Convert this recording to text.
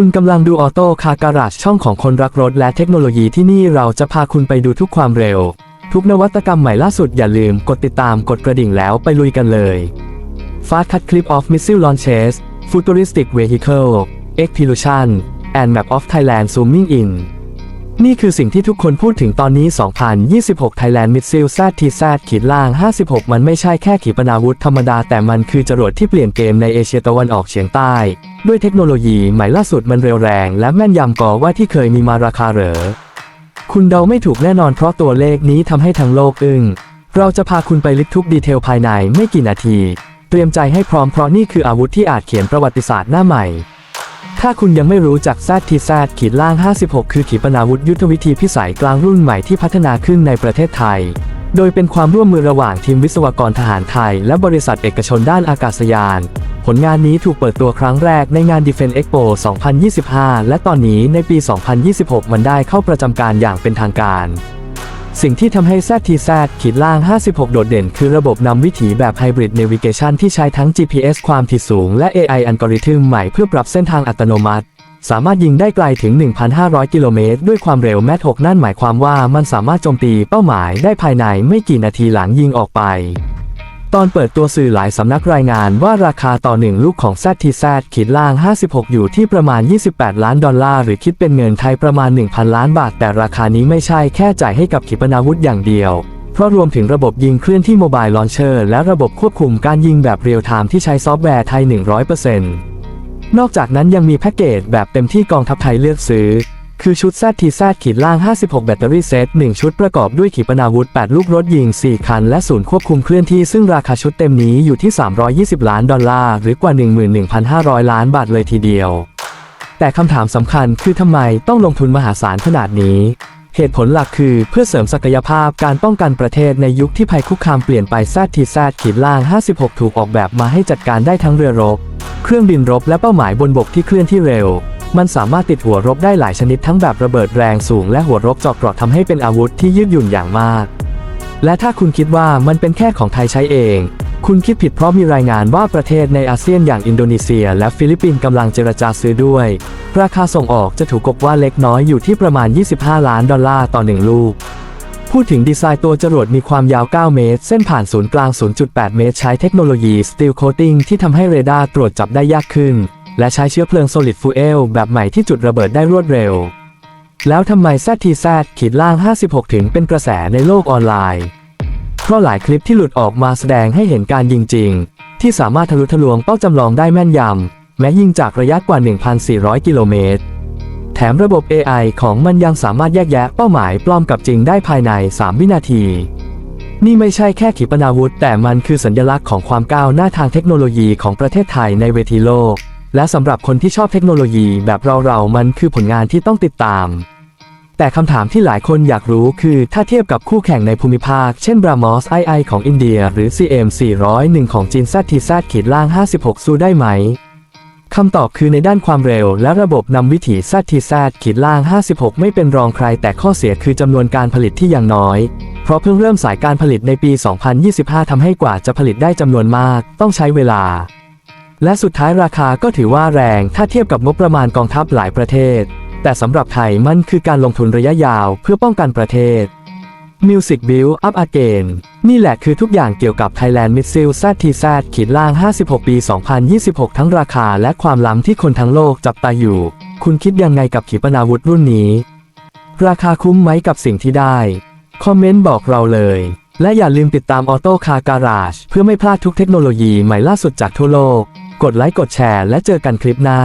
คุณกำลังดูออโต้คาการาชช่องของคนรักรถและเทคโนโลยีที่นี่เราจะพาคุณไปดูทุกความเร็ว ทุกนวัตกรรมใหม่ล่าสุดอย่าลืมกดติดตามกดกระดิ่งแล้วไปลุยกันเลย Fast Cut Clip of Missile Launches Futuristic Vehicle Explosion and Map of Thailand Zooming in นี่คือสิ่งที่ทุกคนพูดถึงตอนนี้ 2026 Thailand Missile ZTZ ขีดล่าง 56 มันไม่ใช่แค่ขีปนาวุธธรรมดา แต่มันคือจรวดที่เปลี่ยนเกมในเอเชียตะวันออกเฉียงใต้ ด้วยเทคโนโลยีใหม่ล่าสุดมันเร็วแรง และแม่นยำกว่าว่าที่เคยมีมาราคาเหรอ คุณเดาไม่ถูกแน่นอนเพราะตัวเลขนี้ทำให้ทั้งโลกอึ้ง เราจะพาคุณไปลิดทุกดีเทลภายในไม่กี่นาที เตรียมใจให้พร้อมเพราะนี่คืออาวุธที่อาจเขียนประวัติศาสตร์หน้าใหม่ ถ้าคุณยังไม่รู้จัก ZTZ ขีดล่าง 56 คือขีปนาวุธยุทธวิธีพิสัยกลางรุ่นใหม่ที่พัฒนาขึ้นในประเทศไทย โดยเป็นความร่วมมือระหว่างทีมวิศวกรทหารไทย และบริษัทเอกชนด้านอากาศยาน ผลงานนี้ถูกเปิดตัวครั้งแรกในงาน Defense Expo 2025 และตอนนี้ในปี 2026 มันได้เข้าประจำการอย่างเป็นทางการ สิ่งที่ทำให้ ZTZ ขีดล่าง 56 โดดเด่น คือระบบนำวิถีแบบไฮบริดเนวิเกชันที่ใช้ทั้ง GPS ความถี่สูง และ AI อัลกอริทึมใหม่เพื่อปรับเส้นทางอัตโนมัติ สามารถยิงได้ไกลถึง 1,500 กิโลเมตร ด้วยความเร็วแมท6นั่นหมายความว่ามันสามารถโจมตีเป้าหมายได้ภายในไม่กี่นาทีหลังยิงออกไป ตอนเปิดตัวสื่อหลายสำนักรายงานว่าราคาต่อหนึ่งลูกของ ZTZ ขีดล่าง 56 อยู่ที่ประมาณ 28 ล้านดอลลาร์ หรือคิดเป็นเงินไทยประมาณ 1,000 ล้านบาท แต่ราคานี้ไม่ใช่แค่จ่ายให้กับขีปนาวุธอย่างเดียว เพราะรวมถึงระบบยิงเคลื่อนที่โมบายลอนเชอร์และระบบควบคุมการยิงแบบเรียลไทม์ที่ใช้ซอฟต์แวร์ไทย 100%นอกจากนั้นยังมีแพ็กเกจแบบเต็มที่กองทัพไทยเลือกซื้อ คือชุด ZTZ ขีดล่าง 56 แบตเตอรี่เซต 1 ชุดประกอบด้วยขีปนาวุธ 8 ลูกรถยิง 4 คัน และศูนย์ควบคุมเคลื่อนที่ซึ่งราคาชุดเต็มนี้อยู่ที่ 320 ล้านดอลลาร์ หรือกว่า 11,500 ล้านบาทเลยทีเดียว แต่คำถามสำคัญคือทำไมต้องลงทุนมหาศาลขนาดนี้ เหตุผลหลักคือเพื่อเสริมศักยภาพการป้องกันประเทศในยุคที่ภัยคุกคามเปลี่ยนไป ZTZ ขีดล่าง 56 ถูกออกแบบมาให้จัดการได้ทั้งเรือรบ เครื่องบินรบและเป้าหมายบนบกที่เคลื่อนที่เร็ว มันสามารถติดหัวรบได้หลายชนิดทั้งแบบระเบิดแรงสูงและหัวรบเจาะเกราะทำให้เป็นอาวุธที่ยืดหยุ่นอย่างมาก และถ้าคุณคิดว่ามันเป็นแค่ของไทยใช้เอง คุณคิดผิดเพราะมีรายงานว่าประเทศในอาเซียนอย่างอินโดนีเซีย และฟิลิปปินส์กำลังเจรจาซื้อด้วย ราคาส่งออกจะถูกกบว่าเล็กน้อยอยู่ที่ประมาณ 25 ล้านดอลลาร์ต่อหนึ่งลูกพูดถึงดีไซน์ตัวจรวดมีความยาว 9 เมตร เส้นผ่านศูนย์กลาง 0.8 เมตร ใช้เทคโนโลยี Steel Coating ที่ทำให้เรดาร์ตรวจจับได้ยากขึ้น และใช้เชื้อเพลิง Solid Fuel แบบใหม่ที่จุดระเบิดได้รวดเร็ว แล้วทำไม ZTZ ขีดล่าง 56 ถึงเป็นกระแสในโลกออนไลน์ เพราะหลายคลิปที่หลุดออกมาแสดงให้เห็นการยิงจริง ที่สามารถทะลุทะลวงเป้าจำลองได้แม่นยำแม้ยิงจากระยะกว่า 1,400 กิโลเมตร แถมระบบ AI ของมันยังสามารถแยกแยะเป้าหมายปลอมกับจริงได้ภายใน 3 วินาทีนี่ไม่ใช่แค่ขีปนาวุธ แต่มันคือสัญลักษณ์ของความก้าวหน้าทางเทคโนโลยีของประเทศไทยในเวทีโลก และสำหรับคนที่ชอบเทคโนโลยีแบบเราๆมันคือผลงานที่ต้องติดตาม แต่คำถามที่หลายคนอยากรู้คือถ้าเทียบกับคู่แข่งในภูมิภาค เช่น BrahMos II ของอินเดีย หรือ CM 401ของจีน ZTZ ขีดล่าง 56 สู้ได้ไหมคำตอบคือในด้านความเร็วและระบบนำวิถี ZTZ ขีดล่าง 56 ไม่เป็นรองใคร แต่ข้อเสียคือจำนวนการผลิตที่ยังน้อยเพราะเพิ่งเริ่มสายการผลิตในปี 2025 ทำให้กว่าจะผลิตได้จำนวนมาก ต้องใช้เวลา และสุดท้ายราคาก็ถือว่าแรงถ้าเทียบกับงบประมาณกองทัพหลายประเทศ แต่สำหรับไทยมันคือการลงทุนระยะยาวเพื่อป้องกันประเทศ Music Build Up Again นี่แหละคือทุกอย่างเกี่ยวกับ Thailand Missile ZTZ ขีดล่าง 56 ปี 2026 ทั้งราคาและความล้ำที่คนทั้งโลกจับตาอยู่ คุณคิดยังไงกับขีปนาวุธรุ่นนี้ ราคาคุ้มไหมกับสิ่งที่ได้ คอมเมนต์บอกเราเลย และอย่าลืมติดตาม Auto Car Garage เพื่อไม่พลาดทุกเทคโนโลยีใหม่ล่าสุดจากทั่วโลก กดไลค์กดแชร์และเจอกันคลิปหน้า